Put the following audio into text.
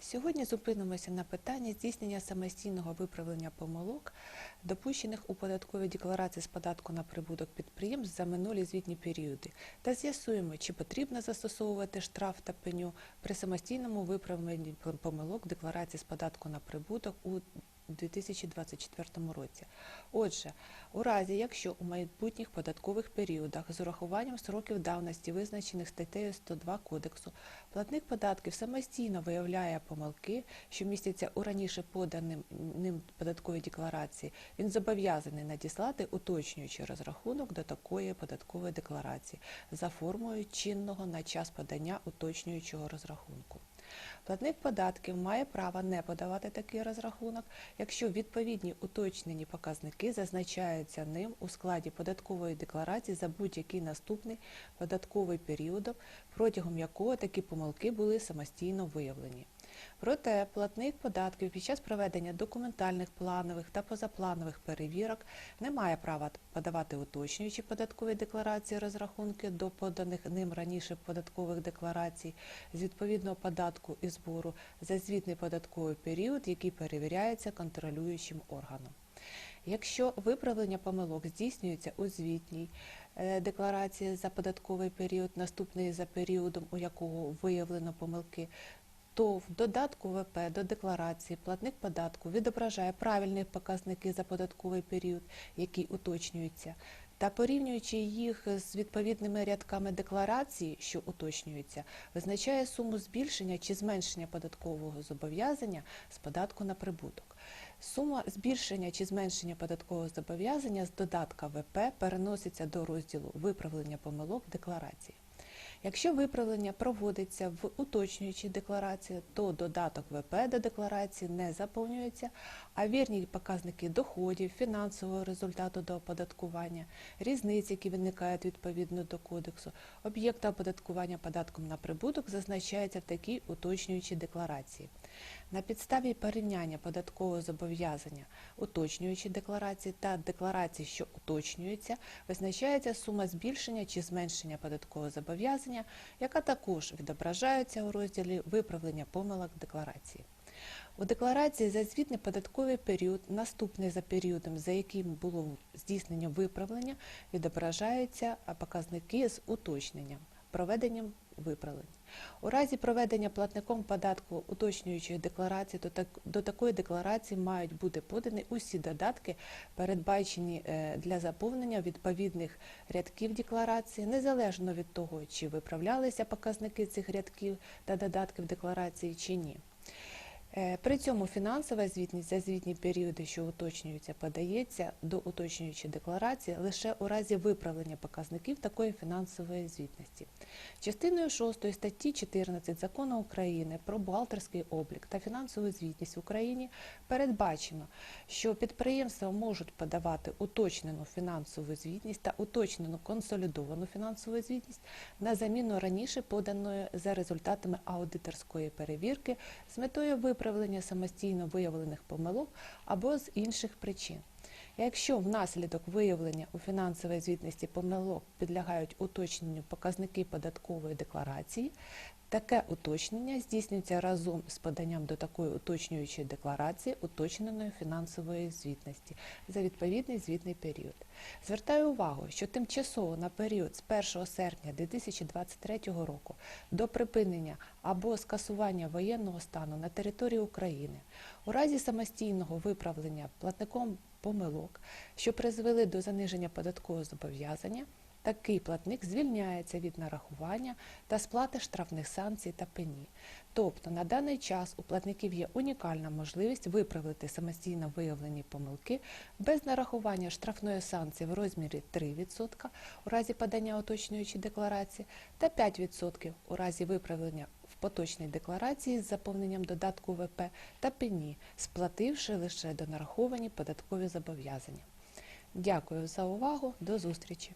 Сьогодні зупинимося на питанні здійснення самостійного виправлення помилок, допущених у податковій декларації з податку на прибуток підприємств за минулі звітні періоди, та з'ясуємо, чи потрібно застосовувати штраф та пеню при самостійному виправленні помилок декларації з податку на прибуток у 2024 році. Отже, у разі, якщо у майбутніх податкових періодах з урахуванням сроків давності, визначених статтею 102 Кодексу, платник податків самостійно виявляє помилки, що містяться у раніше поданим ним податковій декларації, він зобов'язаний надіслати уточнюючий розрахунок до такої податкової декларації за формою чинного на час подання уточнюючого розрахунку. Платник податків має право не подавати такий розрахунок, якщо відповідні уточнені показники зазначаються ним у складі податкової декларації за будь-який наступний податковий період, протягом якого такі помилки були самостійно виявлені. Проте платник податків під час проведення документальних планових та позапланових перевірок не має права подавати уточнюючі податкові декларації розрахунки до поданих ним раніше податкових декларацій з відповідного податку і збору за звітний податковий період, який перевіряється контролюючим органом. Якщо виправлення помилок здійснюється у звітній е, декларації за податковий період, наступний за періодом, у якого виявлено помилки, то в додатку ВП до декларації платник податку відображає правильні показники за податковий період, який уточнюється, та порівнюючи їх з відповідними рядками декларації, що уточнюються, визначає суму збільшення чи зменшення податкового зобов'язання з податку на прибуток. Сума збільшення чи зменшення податкового зобов'язання з додатка ВП переноситься до розділу виправлення помилок декларації. Якщо виправлення проводиться в уточнюючій декларації, то додаток ВП до декларації не заповнюється, а вірні показники доходів, фінансового результату до оподаткування, різниці, які виникають відповідно до кодексу, об'єкта оподаткування податком на прибуток зазначаються в такій уточнюючій декларації. На підставі порівняння податкового зобов'язання уточнюючі декларації та декларації, що уточнюються, визначається сума збільшення чи зменшення податкового зобов'язання, яка також відображається у розділі виправлення помилок декларації. У декларації за звітний податковий період, наступний за періодом, за яким було здійснення виправлення, відображаються показники з уточненням, проведенням виправлень. У разі проведення платником податку уточнюючої декларації, то так, до такої декларації мають бути подані усі додатки, передбачені е, для заповнення відповідних рядків декларації, незалежно від того, чи виправлялися показники цих рядків та додатків декларації чи ні. Е, При цьому фінансова звітність за звітні періоди, що уточнюються, подається до уточнюючої декларації лише у разі виправлення показників такої фінансової звітності. Частиною 6 статті 14 Закону України про бухгалтерський облік та фінансову звітність в Україні передбачено, що підприємства можуть подавати уточнену фінансову звітність та уточнену консолідовану фінансову звітність на заміну раніше поданої за результатами аудиторської перевірки з метою виправлення самостійно виявлених помилок або з інших причин. Якщо внаслідок виявлення у фінансовій звітності помилок підлягають уточненню показники податкової декларації, таке уточнення здійснюється разом з поданням до такої уточнюючої декларації уточненої фінансової звітності за відповідний звітний період. Звертаю увагу, що тимчасово на період з 1 серпня 2023 року до припинення або скасування воєнного стану на території України у разі самостійного виправлення платником помилок, що призвели до заниження податкового зобов'язання, такий платник звільняється від нарахування та сплати штрафних санкцій та пені. Тобто на даний час у платників є унікальна можливість виправити самостійно виявлені помилки без нарахування штрафної санкції в розмірі 3% у разі подання уточнюючої декларації та 5% у разі виправлення в поточній декларації з заповненням додатку ВП та пені, сплативши лише донараховані податкові зобов'язання. Дякую за увагу. До зустрічі!